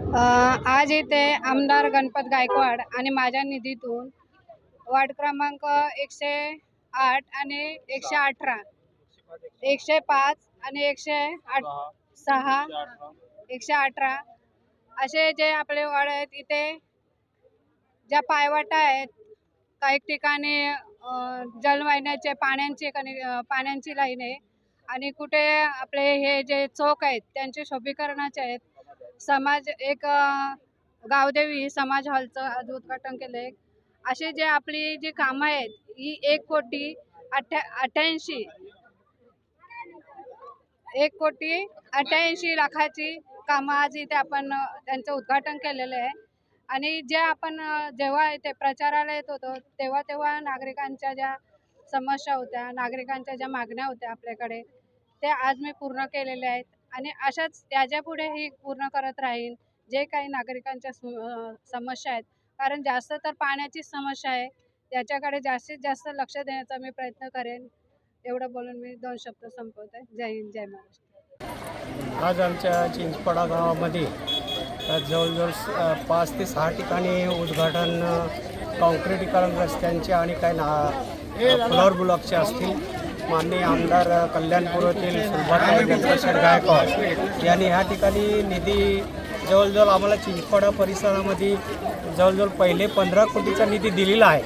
आज इथे आमदार गणपत गायकवाड आणि माझ्या निधीतून वार्ड क्रमांक एकशे आठ आणि एकशे अठरा एकशे पाच आणि एकशे आठ सहा एकशे अठरा असे जे आपले वार्ड आहेत इथे ज्या पायवाटा आहेत काही ठिकाणी जलवाहिन्याचे पाण्याचे कने पाण्याची लाईन आहे आणि कुठे आपले हे जे चौक आहेत त्यांचे शोभीकरणाचे आहेत. समाज एक गावदेवी समाज हॉलचं आज उद्घाटन केलं आहे असे जे आपली जी कामं आहेत ही एक कोटी अठ्ठ्या अठ्ठ्याऐंशी एक कोटी अठ्ठ्याऐंशी लाखाची कामं आज इथे आपण त्यांचं उद्घाटन केलेलं आहे. आणि जे आपण जेव्हा इथे प्रचाराला येत होतो तेव्हा तेव्हा नागरिकांच्या ज्या समस्या होत्या नागरिकांच्या ज्या मागण्या होत्या आपल्याकडे ते आज मी पूर्ण केलेल्या आहेत. आणि अशाच त्याच्या पुढेही पूर्ण करत राहीन जे काही नागरिकांच्या समस्या आहेत. कारण जास्त तर पाण्याचीच समस्या आहे. त्याच्याकडे जास्तीत जास्त लक्ष देण्याचा मी प्रयत्न करेन. एवढं बोलून मी दोन शब्द संपवते. जय हिंद जय महाराष्ट्र. आज आमच्या चिंचपडा गावामध्ये जवळजवळ पाच ते सहा ठिकाणी उद्घाटन काँक्रिटीकरण रस्त्यांचे आणि काही ना अ, फ्लॉवर ब्लॉकचे असतील. माननीय आमदार कल्याणपूरतील कल्याणपुरातील सुभाषराव गायकवाड यांनी ह्या ठिकाणी निधी जवळजवळ आम्हाला चिंचपाडा परिसरामध्ये जवळजवळ पहिले पंधरा कोटीचा निधी दिलेला आहे.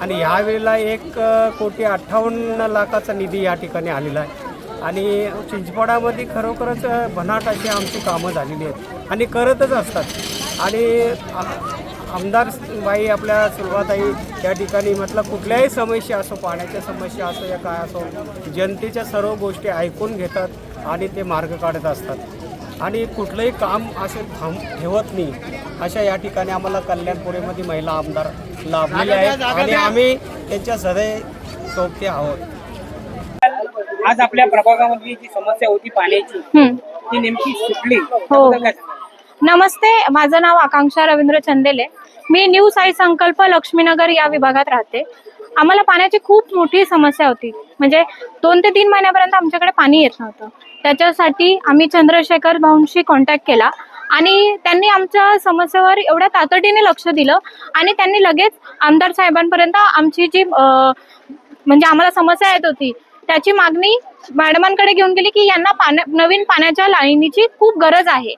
आणि ह्यावेळेला एक कोटी अठ्ठावन्न लाखाचा निधी या ठिकाणी आलेला आहे. आणि चिंचपाडामध्ये खरोखरच भनाट अशी आमची कामं झालेली आहेत. आणि करतच असतात. आणि आमदार बाई आपल्या सुरुवाताई या ठिकाणी म्हटलं कुठल्याही समस्या असो पाण्याच्या समस्या असो या काय असो जनतेच्या सर्व गोष्टी ऐकून घेतात आणि ते मार्ग काढत असतात. आणि कुठलंही काम असे थांब ठेवत नाही अशा या ठिकाणी आम्हाला कल्याणपुरेमध्ये महिला आमदार लाभलेले आहेत आणि आम्ही त्यांच्या सदैव सोबती आहोत. आज आपल्या प्रभागामधली जी समस्या होती पाण्याची हं. ती नेमकी सुटली. हो. नमस्ते माझं नाव आकांक्षा रवींद्र चंदेले. मी न्यू साई संकल्प लक्ष्मीनगर या विभागात राहते. आम्हाला पाण्याची खूप मोठी समस्या होती. म्हणजे दोन ते तीन महिन्यापर्यंत आमच्याकडे पाणी येत नव्हतं. त्याच्यासाठी आम्ही चंद्रशेखर भाऊंशी कॉन्टॅक्ट केला आणि त्यांनी आमच्या समस्येवर एवढ्या तातडीने लक्ष दिलं आणि त्यांनी लगेच आमदार साहेबांपर्यंत आमची जी म्हणजे आम्हाला समस्या येत होती त्याची मागणी मॅडमांकडे घेऊन गेली की यांना पाण्या नवीन पाण्याच्या लाईनीची खूप गरज आहे.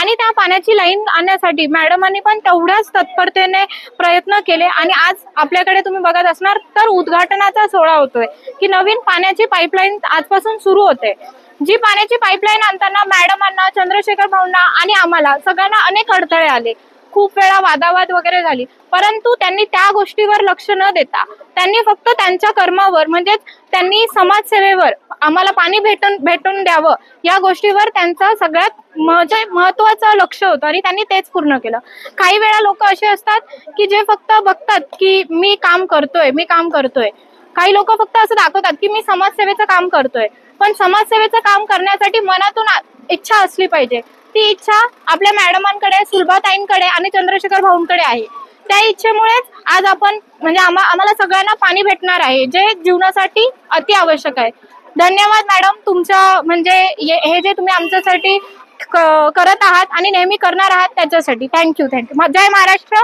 आणि त्या पाण्याची लाईन आणण्यासाठी मॅडमांनी पण तेवढ्याच तत्परतेने प्रयत्न केले. आणि आज आपल्याकडे तुम्ही बघत असणार तर उद्घाटनाचा सोहळा होतोय की नवीन पाण्याची पाईपलाईन आजपासून सुरू होते. जी पाण्याची पाईपलाईन आणताना मॅडमांना चंद्रशेखर भाऊंना आणि आम्हाला सगळ्यांना अनेक अडथळे आले. खूप वेळा वादावाद वगैरे झाली. परंतु त्यांनी त्या गोष्टीवर लक्ष न देता त्यांनी फक्त त्यांच्या कर्मावर म्हणजेच त्यांनी समाजसेवेवर आम्हाला पाणी भेटून भेटून द्यावं या गोष्टीवर त्यांचा सगळ्यात म्हणजे महत्वाचं लक्ष होतं आणि त्यांनी तेच पूर्ण केलं. काही वेळा लोक असे असतात की जे फक्त बघतात की मी काम करतोय मी काम करतोय. काही लोक फक्त असं दाखवतात की मी समाजसेवेचं काम करतोय. पण समाजसेवेचं काम करण्यासाठी मनातून इच्छा असली पाहिजे. ती इच्छा आपल्या मॅडमांकडे सुलभाताईंकडे आणि चंद्रशेखर भाऊंकडे आहे. त्या इच्छेमुळेच आज आपण म्हणजे आम्हा आम्हाला सगळ्यांना पाणी भेटणार आहे जे जीवनासाठी अति आवश्यक आहे. धन्यवाद मॅडम तुमच्या म्हणजे ये- हे जे तुम्ही आमच्यासाठी क- करत आहात आणि नेहमी करणार आहात त्याच्यासाठी. Thank you thank you. Jai Maharashtra.